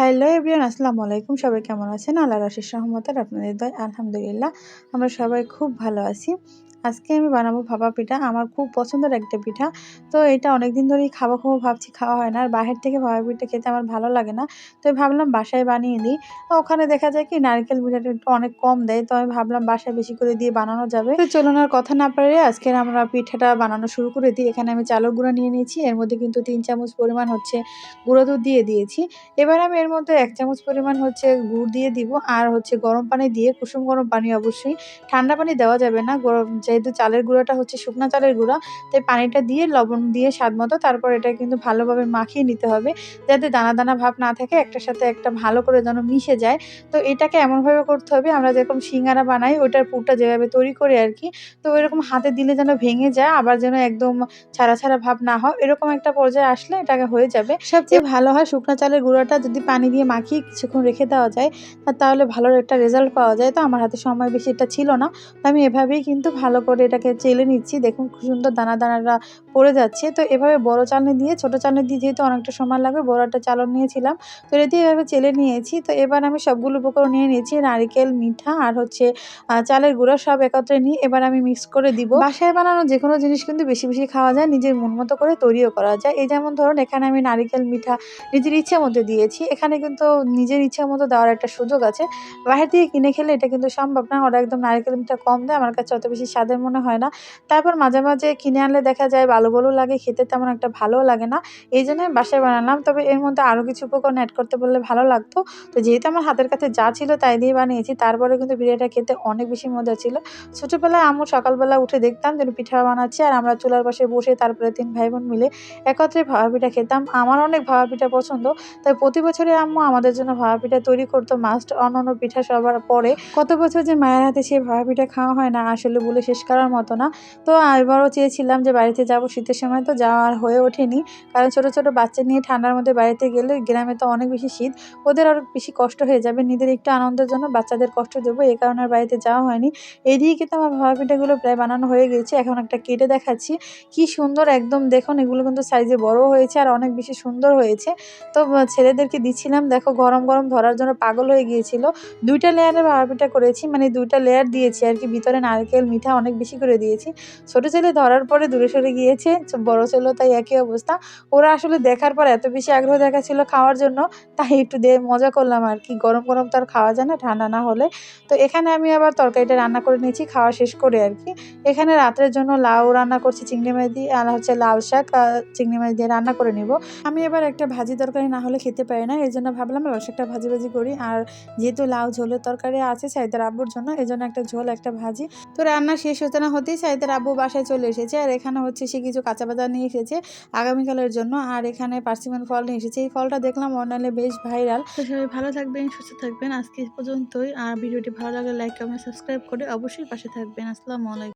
Hello everyone আসসালামু আলাইকুম। সবাই কেমন আছেন? আল্লাহ আশিস রহমতের আপনাদের দয় আলহামদুলিল্লাহ, আমরা সবাই খুব ভালো আছি। আজকে আমি বানাবো ভাপা পিঠা। আমার খুব পছন্দের একটা পিঠা। তো এটা অনেক দিন ধরেই খাব খাব ভাবছি, খাওয়া হয় না। আর বাহির থেকে ভাপা পিঠা খেতে আমার ভালো লাগে না। তো ভাবলাম বাসায় বানিয়ে দিই। ওখানে দেখা যায় কি নারকেল পিঠাটা একটু অনেক কম দেয়। তো আমি ভাবলাম বাসায় বেশি করে দিয়ে বানানো যাবে। তো চলুন আর কথা না পারে আজকে আমরা পিঠাটা বানানো শুরু করে দিই। এখানে আমি চালক গুঁড়ো নিয়ে নিয়েছি। এর মধ্যে কিন্তু তিন চামচ পরিমাণ হচ্ছে গুঁড়ো দুধ দিয়ে দিয়েছি। এবার আমি এর মধ্যে এক চামচ পরিমাণ হচ্ছে গুড় দিয়ে দিব। আর হচ্ছে গরম পানি দিয়ে, কুসুম গরম পানি অবশ্যই। ঠান্ডা পানি দেওয়া যাবে না। গরম যেহেতু চালের গুঁড়োটা হচ্ছে শুকনো চালের গুঁড়া, তাই পানিটা দিয়ে লবণ দিয়ে স্বাদ মতো তারপর এটা কিন্তু ভালোভাবে মাখিয়ে নিতে হবে। যাতে দানা দানা ভাব না থাকে, একটার সাথে একটা ভালো করে যেন মিশে যায়। তো এটাকে এমনভাবে করতে হবে, আমরা যেরকম সিঙ্গারা বানাই ওইটার পুরটা যেভাবে তৈরি করি আর কি তো এরকম হাতে দিলে যেন ভেঙে যায়, আবার যেন একদম ছাড়া ছাড়া ভাব না হয়, এরকম একটা পর্যায়ে আসলে এটাকে হয়ে যাবে। সবচেয়ে ভালো হয় শুকনো চালের গুঁড়োটা যদি পানি দিয়ে মাখিয়ে কিছুক্ষণ রেখে দেওয়া যায়, তাহলে ভালো একটা রেজাল্ট পাওয়া যায়। তো আমার হাতে সময় বেশি এটা ছিল না, তো আমি এভাবেই কিন্তু ভালো করে এটাকে চেলে নিচ্ছি। দেখুন খুব সুন্দর দানা দানাটা পড়ে যাচ্ছে। তো এভাবে বড় চালনি দিয়ে, ছোট চালনি দিয়ে যেহেতু অনেকটা সময় লাগবে, বড় একটা চালন নিয়েছিলাম। তো এটা এভাবে চেলে নিয়েছি। তো এবার আমি সবগুলো উপকরণ নিয়ে নিয়েছি, নারিকেল, মিঠা আর হচ্ছে চালের গুঁড়ো সব একত্রে নিয়ে এবার আমি মিক্স করে দিব। বাসায় বানানো যে কোনো জিনিস কিন্তু বেশি বেশি খাওয়া যায়, নিজের মন মতো করে তৈরিও করা যায়। এই যেমন ধরুন, এখানে আমি নারিকেল, মিঠা নিজের ইচ্ছে মতো দিয়েছি। এখানে কিন্তু নিজের ইচ্ছে মতো দেওয়ার একটা সুযোগ আছে। বাইরে থেকে কিনে খেলে এটা কিন্তু সম্ভব না। ওরা একদম নারিকেল, মিঠা কম দেয়। আমার কাছে অত বেশি স্বাদের মনে হয় না। তারপর মাঝে মাঝে কিনে আনলে দেখা যায় ভালো ভালো লাগে, খেতে তেমন একটা ভালোও লাগে না। এই জন্য বাসায় বানালাম। তবে এর মধ্যে আরও কিছু উপকরণ অ্যাড করতে বললে ভালো লাগতো। তো যেহেতু আমার হাতের কাছে যা ছিল তাই দিয়ে বানিয়েছি। তারপরে কিন্তু বিরিয়ানিটা খেতে অনেক বেশি মজা ছিল। ছোটোবেলায় আম্মু সকালবেলা উঠে দেখতাম যেন পিঠা বানাচ্ছে আর আমরা চুলার পাশে বসে তারপরে তিন ভাই বোন মিলে একত্রে ভাবা পিঠা খেতাম। আমার অনেক ভাবা পিঠা পছন্দ। তাই প্রতি বছরে আম্মু আমাদের জন্য ভাবা পিঠা তৈরি করতো। মাস্ট অন্য পিঠা সবার পরে। কত বছর যে মায়ের হাতে সেই ভাবা পিঠা খাওয়া হয় না আসলে বলে শেষ করার মতো না। তো এবারও চেয়েছিলাম যে বাড়িতে যাব শীতের সময়, তো যাওয়ার হয়ে ওঠেনি। কারণ ছোট ছোট বাচ্চা নিয়ে ঠান্ডার মধ্যে বাড়িতে গেলে গ্রামে তো অনেক বেশি শীত। ওদের আরও বেশি কষ্ট হয়ে যাবে নিজের একটু আনন্দের জন্য, বাচ্চাদের কষ্ট দেবো এই কারণে আর বাড়িতে যাওয়া হয়নি। এদিকে কিন্তু আমার ভাবা পিঠাগুলো প্রায় বানানো হয়ে গেছে। এখন একটা কেটে দেখাচ্ছি। কি সুন্দর একদম দেখুন, এগুলো কিন্তু সাইজে বড় হয়েছে আর অনেক বেশি সুন্দর হয়েছে। তো ছেলেদেরকে দিচ্ছিলাম, দেখো গরম গরম ধরার জন্য পাগল হয়ে গিয়েছিল। দুইটা লেয়ারের ভাবা পিঠা করেছি মানে দুইটা লেয়ার দিয়েছি আর কি। ভিতরে নারকেল, মিঠা অনেক বেশি করে দিয়েছি। ছোট ছেলে ধরার পরে দূরে সরে গিয়েছে, বড় ছেলেও তাই একই অবস্থা। ওরা আসলে দেখার পর এত বেশি আগ্রহ দেখাচ্ছিল খাওয়ার জন্য, তাই একটু দিয়ে মজা করলাম আর কি। গরম গরম তো আর খাওয়া যায় না, ঠান্ডা না হলে। তো এখানে আমি আবার তরকারিটা রান্না করে নিয়েছি, খাওয়া শেষ করে আর কি। এখানে রাতের জন্য লাউ রান্না করছি, চিংড়ি মাছ দিয়ে আর হচ্ছে লাল শাক চিংড়ি মাছ দিয়ে রান্না করে নিব। আমি এবার একটা ভাজি তরকারি না হলে খেতে পারি না এই জন্য ভাবলাম লাল শাকটা ভাজি ভাজি করি। আর যেহেতু লাউ ঝোলের তরকারি আছে সাইদার আব্বুর জন্য এই জন্য একটা ঝোল, একটা ভাজি। তো রান্না শেষ হতে না হতেই সাইদার আব্বু বাসায় চলে এসেছে। আর এখানে হচ্ছে সে কিছু কাঁচা বাজার নিয়ে এসেছে আগামীকালের জন্য। আর এখানে পার্সিমন ফল নিয়ে এসেছে। এই ফলটা দেখলাম অনলাইনে বেশ ভাইরাল। তো সবাই ভালো থাকবেন, সুস্থ থাকবেন আজকে পর্যন্তই। আর ভিডিওটি ভালো লাগলে লাইক, কমেন্ট, সাবস্ক্রাইব করে অবশ্যই পাশে থাকবেন। আসসালামু আলাইকুম।